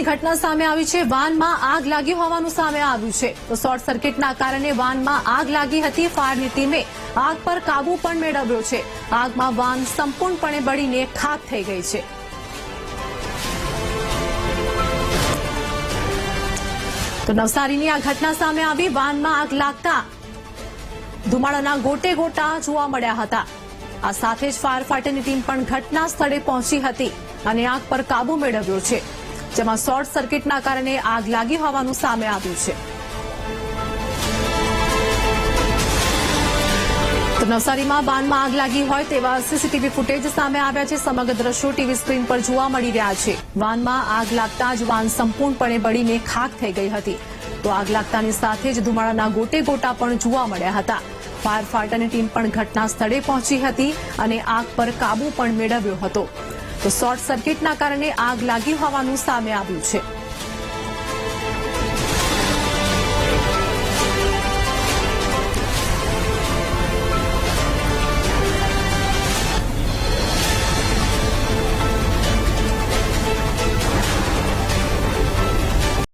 નવસારીની ઘટના સામે આવી છે. વાનમાં આગ લાગી હોવાનું સામે આવ્યું છે. તો શોર્ટ સર્કિટના કારણે વાનમાં આગ લાગી હતી. ફાયરની ટીમે આગ પર કાબુ પણ મેળવ્યો છે. આગમાં વાન સંપૂર્ણપણે બળીને ખાક થઈ ગઈ છે. તો નવસારીની આ ઘટના સામે આવી. વાનમાં આગ લાગતા ધુમાડાના ગોટે ગોટા જોવા મળ્યા હતા. આ સાથે જ ફાયર ફાઈટરની ટીમ પણ ઘટના સ્થળે પહોંચી હતી અને આગ પર કાબુ મેળવ્યો છે. જેમાં શોર્ટ સર્કિટના કારણે આગ લાગી હોવાનું સામે આવ્યું છે. તો નવસારીમાં બાનમાં આગ લાગી હોય તેવા સીસીટીવી ફૂટેજ સામે આવ્યા છે. સમગ્ર દ્રશ્યો ટીવી સ્ક્રીન પર જોવા મળી રહ્યા છે. વાનમાં આગ લાગતા જ વાન સંપૂર્ણપણે બળીને ખાક થઈ ગઈ હતી. તો આગ લાગતાની સાથે જ ધુમાડાના ગોટે ગોટા પણ જોવા મળ્યા હતા. ફાયર ફાઈટરની ટીમ પણ ઘટના સ્થળે પહોંચી હતી અને આગ પર કાબુ પણ મેળવ્યો હતો. તો શોર્ટ સર્કિટના કારણે આગ લાગી હોવાનું સામે આવ્યું છે.